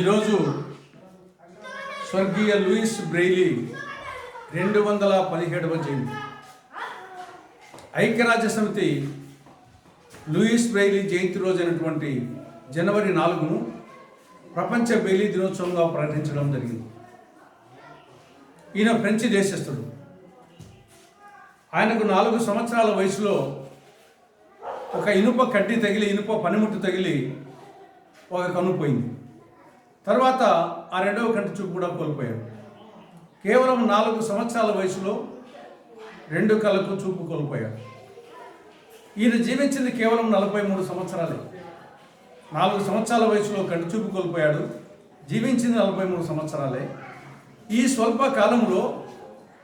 ఈరోజు స్వర్గీయ Louis Braille రెండు వందల పదిహేడవ జయంతి. ఐక్యరాజ్య సమితి లూయిస్ బ్రెయిలీ జయంతి అయినటువంటి జనవరి నాలుగును ప్రపంచ బెయిలీ దినోత్సవంగా ప్రకటించడం జరిగింది. ఈయన ఫ్రెంచ్ దేశస్థుడు. ఆయనకు నాలుగు సంవత్సరాల వయసులో ఒక ఇనుప కడ్డి తగిలి ఇనుప పనిముట్టు తగిలి ఒక కన్ను పోయింది. తర్వాత ఆ రెండవ కంటి చూపు కూడా కోల్పోయాడు. కేవలం నాలుగు సంవత్సరాల వయసులో రెండు కళ్ళకు చూపు కోల్పోయాడు. ఈయన జీవించింది కేవలం నలభై మూడు సంవత్సరాలే. నాలుగు సంవత్సరాల వయసులో కంటి చూపు కోల్పోయాడు. జీవించింది నలభై మూడు సంవత్సరాలే. ఈ స్వల్ప కాలంలో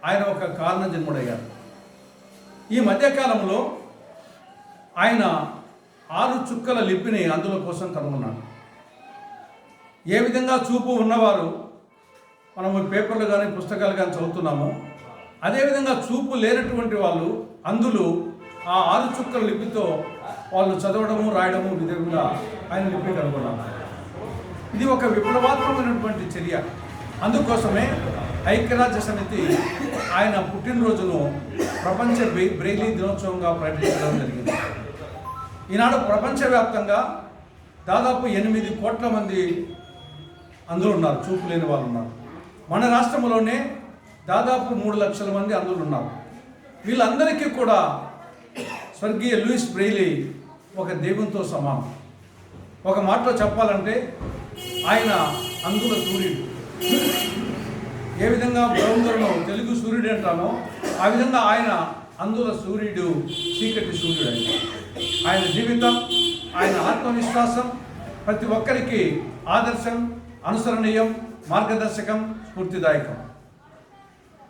ఆయన ఒక కారణ జన్ముడయ్యారు ఈ మధ్యకాలంలో ఆయన ఆరు చుక్కల లిపిని అందులో కోసం కనుగొన్నాడు. ఏ విధంగా చూపు ఉన్నవారు మనము పేపర్లు కానీ పుస్తకాలు కానీ చదువుతున్నాము అదేవిధంగా చూపు లేనటువంటి వాళ్ళు అందులో ఆ ఆరు చుక్కల లిపితో వాళ్ళు చదవడము రాయడము విధంగా ఆయన లిపి కనుగొన్నారు ఇది ఒక విప్లవాత్మకమైనటువంటి చర్య. అందుకోసమే ఐక్యరాజ్య సమితి ఆయన పుట్టినరోజును ప్రపంచ బ్రెయిలీ దినోత్సవంగా ప్రకటించడం జరిగింది. ఈనాడు ప్రపంచవ్యాప్తంగా దాదాపు ఎనిమిది కోట్ల మంది అందులో ఉన్నారు చూపు లేని వాళ్ళు ఉన్నారు. మన రాష్ట్రంలోనే దాదాపు మూడు లక్షల మంది అందులో ఉన్నారు. వీళ్ళందరికీ కూడా స్వర్గీయ లూయిస్ బ్రెయిలీ ఒక దేవునితో సమానం. ఒక మాటలో చెప్పాలంటే ఆయన అందుల సూర్యుడు. ఏ విధంగా బ్రహ్మను తెలుగు సూర్యుడు అంటామో ఆ విధంగా ఆయన అందుల సూర్యుడు చీకటి సూర్యుడు ఆయన. ఆయన జీవితం ఆయన ఆత్మవిశ్వాసం ప్రతి ఒక్కరికి ఆదర్శం అనుసరణీయం మార్గదర్శకం స్ఫూర్తిదాయకం.